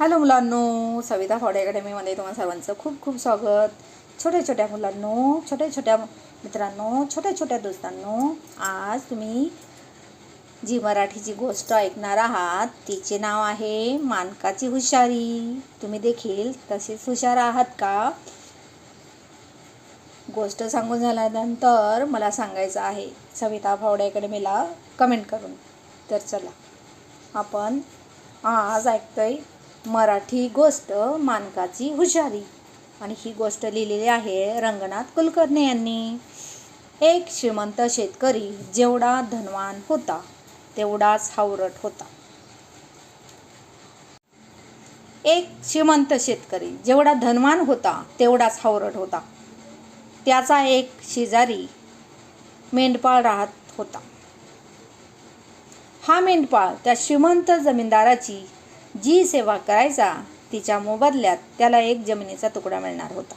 Hello मुलांनो सविता फॉडे अकॅडमीमध्ये तुम्हाला सर्वांचं खूप खूप स्वागत. छोट्या छोट्या मुलांनो छोट्या छोट्या मित्रांनो छोट्या छोट्या दोस्तांनो आज तुम्ही जी मराठीची गोष्ट ऐकणार आहात तिचे नाव आहे मानकाची हुशारी. तुम्ही देखील तसेच हुशार आहात का? गोष्ट सांगून झाल्यानंतर मला सांगायचं आहे सविता फावडे अकॅडमीला कमेंट करून. तर चला आपण आज ऐकतोय मराठी गोष्ट मानकाची हुशारी. आणि ही गोष्ट लिहिलेली आहे रंगनाथ कुलकर्णी यांनी. एक श्रीमंत शेतकरी जेवढा धनवान होता तेवढाच हावरट होता. एक श्रीमंत शेतकरी जेवढा धनवान होता तेवढाच हावरट होता. त्याचा एक शेजारी मेंढपाळ राहत होता. हा मेंढपाळ त्या श्रीमंत जमीनदाराची जी सेवा करायचा तिच्या मोबदल्यात त्याला एक जमिनीचा तुकडा मिळणार होता.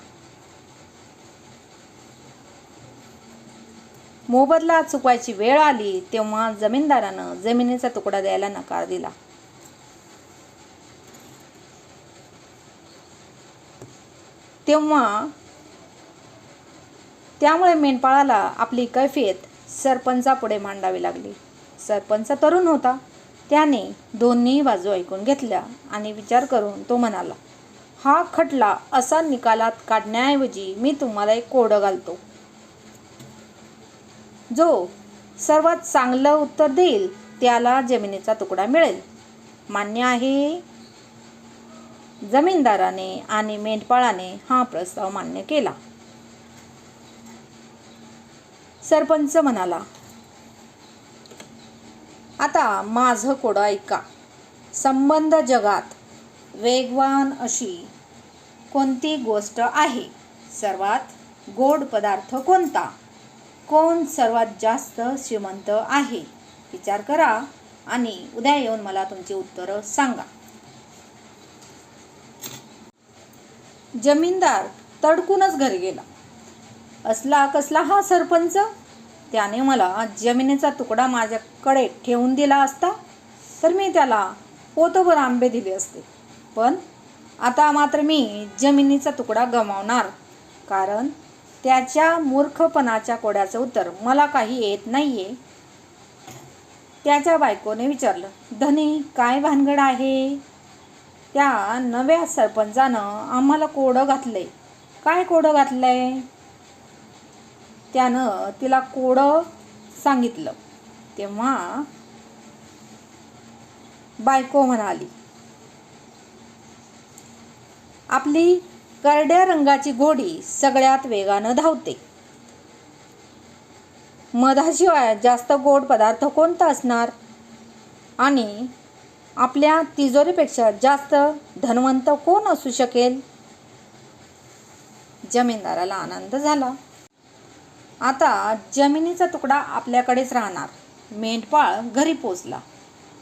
मोबदला चुकवायची वेळ आली तेव्हा जमीनदारानं जमिनीचा तुकडा द्यायला नकार दिला. तेव्हा त्यामुळे मेंढपाळाला आपली कैफियत सरपंचापुढे मांडावी लागली. सरपंच तरुण होता. त्याने दोन्ही बाजू ऐकून घेतल्या आणि विचार करून तो म्हणाला हा खटला असा निकालात काढण्याऐवजी मी तुम्हाला एक कोडं घालतो. जो सर्वात चांगलं उत्तर देईल त्याला जमिनीचा तुकडा मिळेल. मान्य आहे जमीनदाराने आणि मेंढपाळाने हा प्रस्ताव मान्य केला. सरपंच म्हणाला आता माझं कोडं ऐका. संबंध जगात वेगवान अशी कोणती गोष्ट आहे? सर्वात गोड पदार्थ कोणता? कोण सर्वात जास्त श्रीमंत आहे? विचार करा आणि उद्या येऊन मला तुमची उत्तरं सांगा. जमीनदार तडकूनच घरी गेला. असला कसला हा सरपंच? त्याने मला जमिनीचा तुकडा माझ्याकडे ठेवून दिला असता तर मी त्याला पोतभर आंबे दिले असते. पण आता मात्र मी जमिनीचा तुकडा गमावणार कारण त्याच्या मूर्खपणाच्या कोड्याचं उत्तर मला काही येत नाही आहे त्याच्या बायकोने विचारलं धनी काय भानगड आहे? त्या नव्या सरपंचानं आम्हाला कोडं घातलंय काय कोडं घातलंय? त्यानं तिला कोडं सांगितलं. तेव्हा बायको म्हणाली आपली करड्या रंगाची घोडी सगळ्यात वेगानं धावते. मधाशिवाय जास्त गोड पदार्थ कोणता असणार? आणि आपल्या तिजोरीपेक्षा जास्त धनवंत कोण असू शकेल? जमीनदाराला आनंद झाला. आता जमिनीचा तुकडा आपल्याकडेच राहणार. मेंढपाळ घरी पोचला.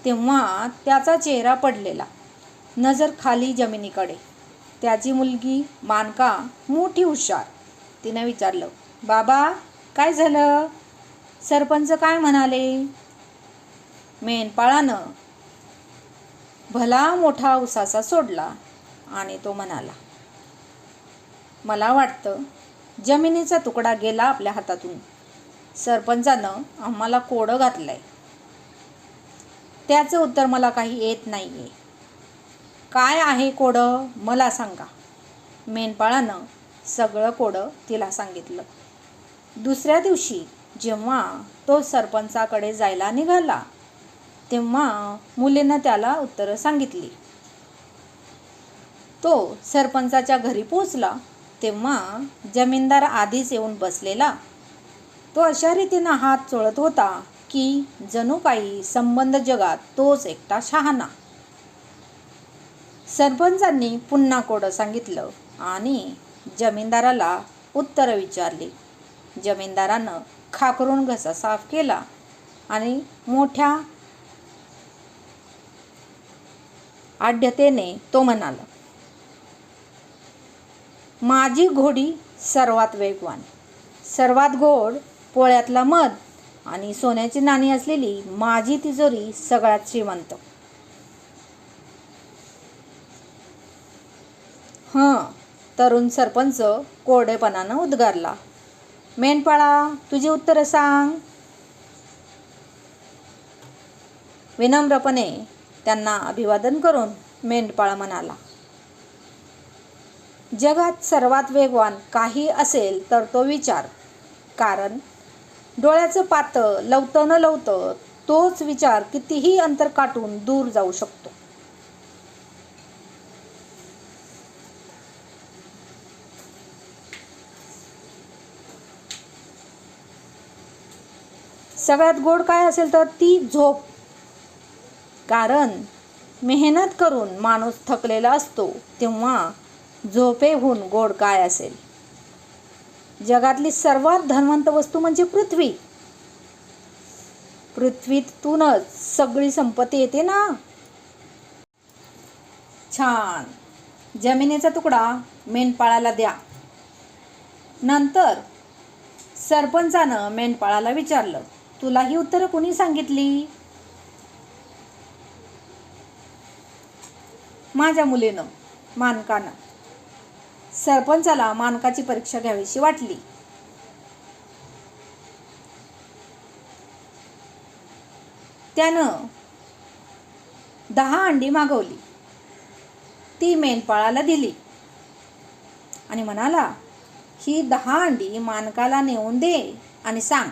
तेव्हा त्याचा चेहरा पडलेला. नजर खाली जमिनीकडे. त्याची मुलगी मानका मोठी हुशार. तिनं विचारलं बाबा काय झालं? सरपंच काय म्हणाले? मेंढपाळानं भला मोठा उसासा सोडला आणि तो म्हणाला मला वाटतं जमिनीचा तुकडा गेला आपल्या हातातून. सरपंचानं आम्हाला कोडं घातलंय. त्याचं उत्तर मला काही येत नाही आहे काय आहे कोडं? मला सांगा. मेंढपाळानं सगळं कोडं तिला सांगितलं. दुसऱ्या दिवशी जेव्हा तो सरपंचाकडे जायला निघाला तेव्हा मुलीनं त्याला उत्तरं सांगितली. तो सरपंचाच्या घरी पोचला तेव्हा जमीनदार आधीच येऊन बसलेला. तो अशा रीतीनं हात चोळत होता की जणू काही संबंध जगात तोच एकटा शहाणा. सरपंचांनी पुन्हा कोडं सांगितलं आणि जमीनदाराला उत्तरं विचारली. जमीनदारानं खाकरून घसा साफ केला आणि मोठ्या आढ्यतेने तो म्हणाला माझी घोडी सर्वात वेगवान. सर्वात गोड पोळ्यातला मध आणि सोन्याची नाणी असलेली माझी तिजोरी सगळ्यात श्रीमंत. हं तरुण सरपंच कोरडेपणानं उद्गारला. मेंढपाळा तुझी उत्तरं सांग. विनम्रपणे त्यांना अभिवादन करून मेंढपाळ म्हणाला. जगात सर्वात वेगवान काही असेल तर तो विचार. कारण डोळ्याचं पातं लवतं न लवतं तोच विचार कितीही अंतर काटून दूर जाऊ शकतो. सगळ्यात गोड काय असेल तर ती झोप. कारण मेहनत करून माणूस थकलेला असतो तेव्हा झोपेहून गोड काय असेल? जगातली सर्वात धनवंत वस्तू म्हणजे पृथ्वी. पृथ्वीतूनच सगळी संपत्ती येते ना? छान. जमिनीचा तुकडा मेंढपाळाला द्या. नंतर सरपंचानं मेंढपाळाला विचारलं तुला ही उत्तरं कुणी सांगितली? माझ्या मुलीनं मानकानं. सरपंचाला मानकाची परीक्षा घ्यावीशी वाटली. त्यानं दहा अंडी मागवली. ती मेंढपाळाला दिली. आणि म्हणाला ही दहा अंडी मानकाला नेऊन दे आणि सांग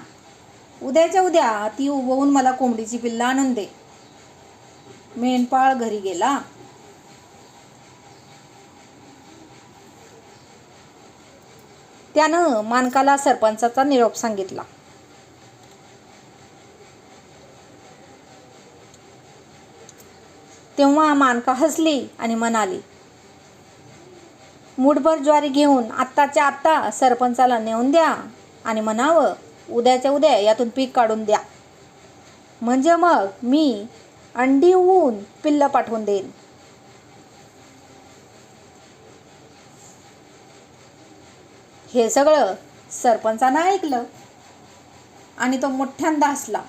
उद्याच्या उद्या ती उभवून मला कोंबडीची पिल्लं आणून दे. मेंढपाळ घरी गेला. त्यानं मानकाला सरपंचाचा निरोप सांगितला. तेव्हा मानका हसली आणि म्हणाली मुठभर ज्वारी घेऊन आत्ताच्या आत्ता सरपंचाला नेऊन द्या आणि म्हणावं उद्याच्या उद्या यातून पीक काढून द्या. म्हणजे मग मी अंडी होऊन पिल्लं पाठवून देईन. हे सगळं सरपंचानं ऐकलं. आणि तो मोठ्यांदा हसला.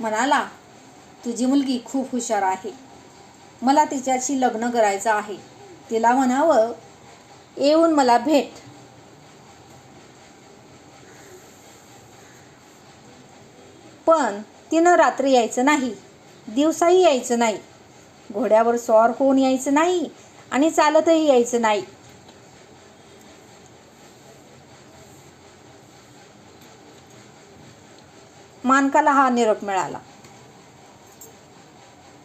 म्हणाला तुझी मुलगी खूप हुशार आहे. मला तिच्याशी लग्न करायचं आहे. तिला म्हणावं येऊन मला भेट पण तिनं रात्री यायचं नाही. दिवसाही यायचं नाही. घोड्यावर स्वार होऊन यायचं नाही. आणि चालतही यायचं नाही. मानकाला हा निरोप मिळाला.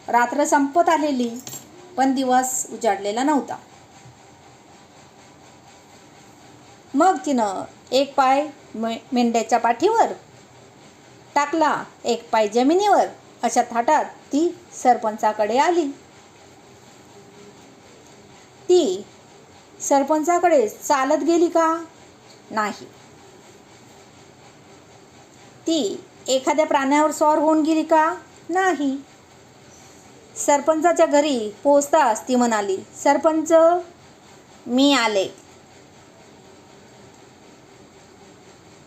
रात्र संपत आलेली पण दिवस उजाडलेला नव्हता. मग तिनं एक पाय मेंढ्याच्या पाठीवर टाकला एक पाय जमिनीवर. अशा थाटात ती सरपंचाकडे आली. ती सरपंचाकडे चालत गेली का? नाही. ती एखाद्या प्राण्यावर स्वार होऊन गेली का? नाही. सरपंचाच्या घरी पोचताच ती म्हणाली. सरपंच मी आले.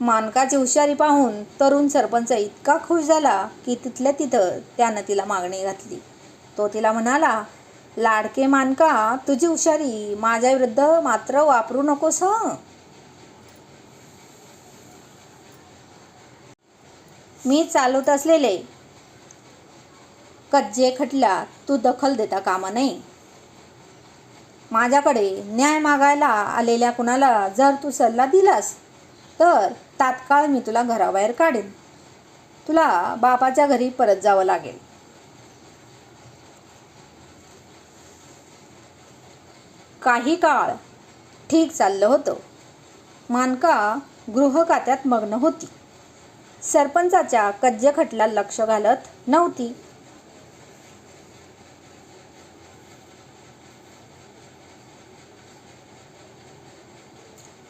मानकाची हुशारी पाहून तरुण सरपंच इतका खुश झाला की तिथल्या तिथं त्यानं तिला मागणी घातली. तो तिला म्हणाला लाडके मानका तुझी हुशारी माझ्या विरुद्ध मात्र वापरू नकोस हं. मी चालवत असलेले कज्जे खटला तू दखल देता कामा नये. माझ्याकडे न्याय मागायला आलेल्या कुणाला जर तू सल्ला दिलास तर तात्काळ मी तुला घराबाहेर काढेन. तुला बापाच्या घरी परत जावं लागेल. काही काळ ठीक चाललं होतं. मानका गृह खात्यात मग्न होती. सरपंचाच्या कज्जखटला लक्ष घालत नव्हती.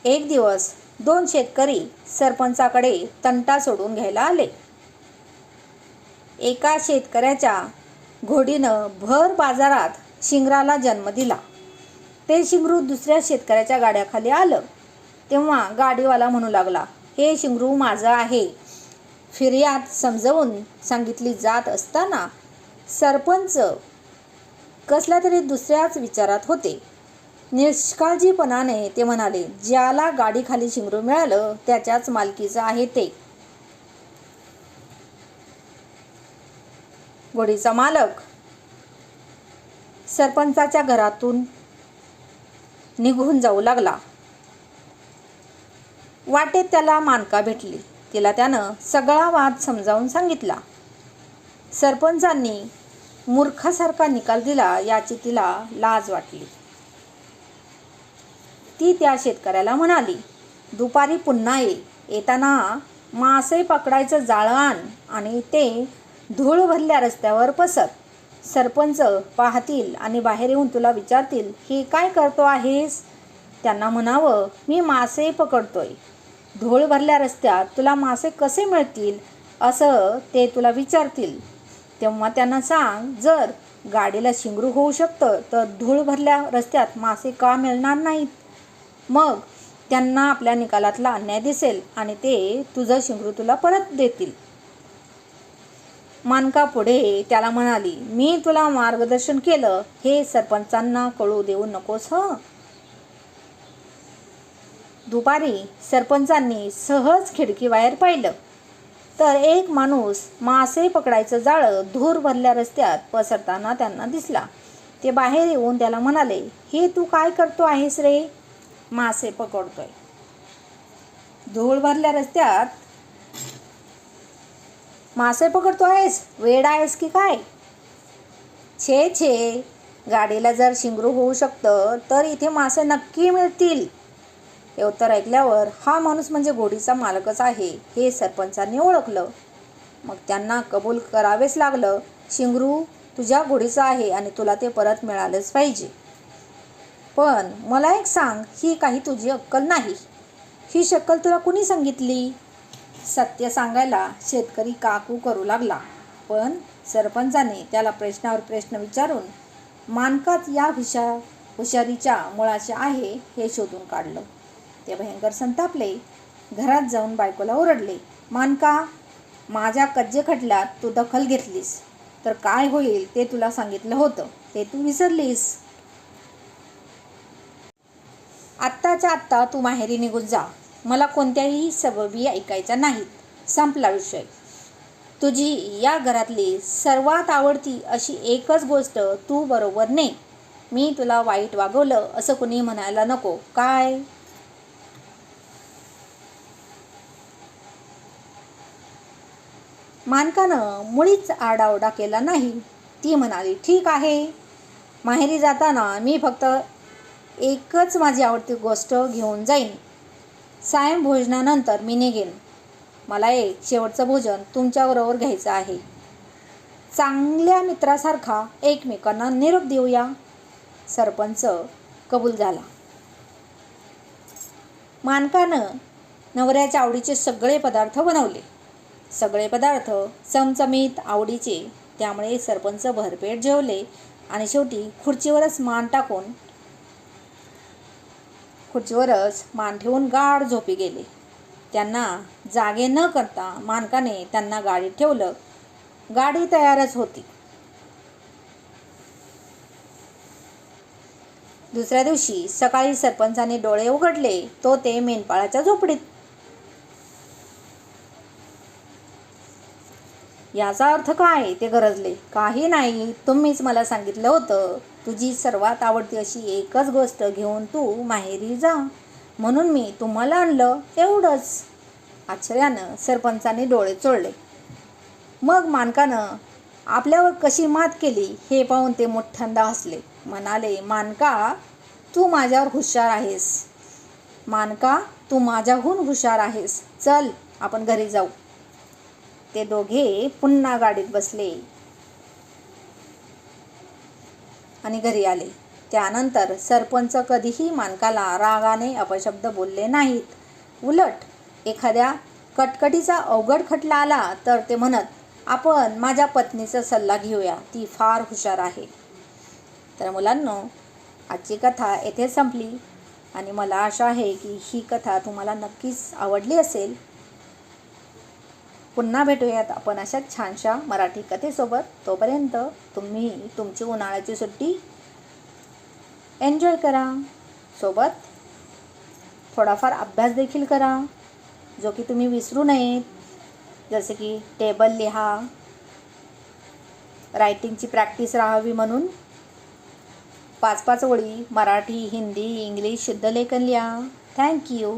एक दिवस दोन शेतकरी सरपंचाकडे तंटा सोडून घ्यायला आले. एका शेतकऱ्याच्या घोडीनं भर बाजारात शिंगराला जन्म दिला. ते शिंगरू दुसऱ्या शेतकऱ्याच्या गाड्याखाली आलं. तेव्हा गाडीवाला म्हणू लागला हे शिंगरू माझं आहे. फिर्याद समजवून सांगितली जात असताना सरपंच कसल्या तरी दुसऱ्याच विचारात होते. निष्काळजीपणाने ते म्हणाले ज्याला गाडीखाली शिंगरू मिळालं त्याच्याच मालकीचं आहे ते. गोडीचा मालक. सरपंचाच्या घरातून निघून जाऊ लागला. वाटेत त्याला मानका भेटली. तिला त्यानं सगळा वाद समजावून सांगितला. सरपंचांनी मूर्खासारखा निकाल दिला याची तिला लाज वाटली. ती त्या शेतकऱ्याला म्हणाली दुपारी पुन्हा ये. येताना मासे पकडायचं जाळं आण आणि ते धूळ भरल्या रस्त्यावर पसर. सरपंच पाहतील आणि बाहेर येऊन तुला विचारतील हे काय करतो आहेस त्यांना म्हणावं मी मासे पकडतोय. धूळ भरल्या रस्त्यात तुला मासे कसे मिळतील असं ते तुला विचारतील. तेव्हा त्यांना सांग जर गाडीला शिंगरू होऊ शकतं तर धूळ भरल्या रस्त्यात मासे का मिळणार नाहीत? मग त्यांना आपल्या निकालातला अन्याय दिसेल आणि ते तुझं शिंगरू तुला परत देतील. मानका पुढे त्याला म्हणाली मी तुला मार्गदर्शन केलं. हे सरपंचांना कळू देऊ नकोस हं? दुपारी सरपंचांनी सहज खिडकीबाहेर पाहिलं. तर एक माणूस मासे पकडायचं जाळं धूर भरल्या रस्त्यात पसरताना त्यांना दिसला. ते बाहेर येऊन त्याला म्हणाले हे तू काय करतो आहेस रे? मासे पकडतोय. धूळ भरल्या रस्त्यात मासे पकडतो आहेस? वेड आहेस की काय? छे छे गाडीला जर शिंगरू होऊ शकतं तर इथे मासे नक्की मिळतील. हे उत्तर ऐकल्यावर हा माणूस म्हणजे घोडीचा मालकच आहे. हे सरपंचांनी ओळखलं. मग त्यांना कबूल करावेच लागलं. शिंगरू तुझ्या घोडीचं आहे आणि तुला ते परत मिळालंच पाहिजे. पण मला एक सांग ही काही तुझी अक्कल नाही. ही शक्कल तुला कुणी सांगितली? सत्य सांगायला शेतकरी काकू करू लागला. पण सरपंचाने त्याला प्रश्नावर प्रश्न विचारून मानकात या हुशा हुशारीच्या मुळाशी आहे? हे शोधून काढलं. ते भयंकर संतापले. घरात जाऊन बायकोला ओरडले. मानका माझ्या कज्जे खटल्यात तू दखल घेतलीस. तर काय होईल ते तुला सांगितलं होतं. ते तू विसरलीस. आत्ताच्या आत्ता तू माहेरी निघून जा. मला कोणत्याही सबबी ऐकायच्या नाहीत संपला विषय. तुझी या घरातली सर्वात आवडती अशी एकच गोष्ट तू बरोबर ने. मी तुला वाईट वागवलं असं कुणी म्हणायला नको. काय? मानकानं मुळीच आडाओडा केला नाही. ती म्हणाली ठीक आहे. माहेरी जाताना मी फक्त एकच माझी आवडती गोष्ट घेऊन जाईन. सायं भोजनानंतर मी निघेन. मला एक शेवटचं भोजन तुमच्याबरोबर घ्यायचं आहे. चांगल्या मित्रासारखा एकमेकांना निरोप देऊया. सरपंच कबूल झाला. मानकानं नवऱ्याच्या आवडीचे सगळे पदार्थ बनवले. सगळे पदार्थ चमचमीत आवडीचे. त्यामुळे सरपंच भरपेट जेवले आणि शेवटी खुर्चीवरच मान टाकून खुर्चीवरच मान ठेवून गाढ झोपी गेले. त्यांना जागे न करता मानकाने त्यांना गाडीत ठेवलं. गाडी तयारच होती. दुसऱ्या दिवशी सकाळी सरपंचाने डोळे उघडले. तो ते मेनपाळाच्या झोपडीत याचा अर्थ काय? ते गरजले. काही नाही. तुम्हीच मला सांगितलं होतं. तुझी सर्वात आवडती अशी एकच गोष्ट घेऊन तू माहेरी जा. म्हणून मी तुम्हाला आणलं एवढंच. आश्चर्यानं सरपंचाने डोळे चोळले. मग मानकानं आपल्यावर कशी मात केली हे पाहून ते मोठ्यांदा हसले. म्हणाले मानका तू माझ्यावर हुशार आहेस. मानका तू माझ्याहून हुशार आहेस. चल आपण घरी जाऊ. ते दोघे पुन्हा गाडीत बसले. आणि घरी आले. त्यानंतर सरपंच कधीही मानकाला रागाने अपशब्द बोलले नाहीत. उलट एखाद्या कटकटीचा अवघड खटला आला तर ते म्हणत आपण माझ्या पत्नीचा सल्ला घेऊया. ती फार हुशार आहे. तर मुलांनो आजची कथा येथे संपली. आणि मला आशा आहे की ही कथा तुम्हाला नक्कीच आवडली असेल. पुन्हा भेटूयात आपण अशा छानशा मराठी कथेसोबत. तोपर्यंत तुम्ही तुमची उन्हाळ्याची सुट्टी एन्जॉय करा. सोबत थोडाफार अभ्यास देखील करा जो की तुम्ही विसरू नयेत. जसे की टेबल लिहा रायटिंगची प्रॅक्टिस राहावी म्हणून. पाच पाच ओळी मराठी हिंदी इंग्लिश शुद्धलेखन लिहा. थँक्यू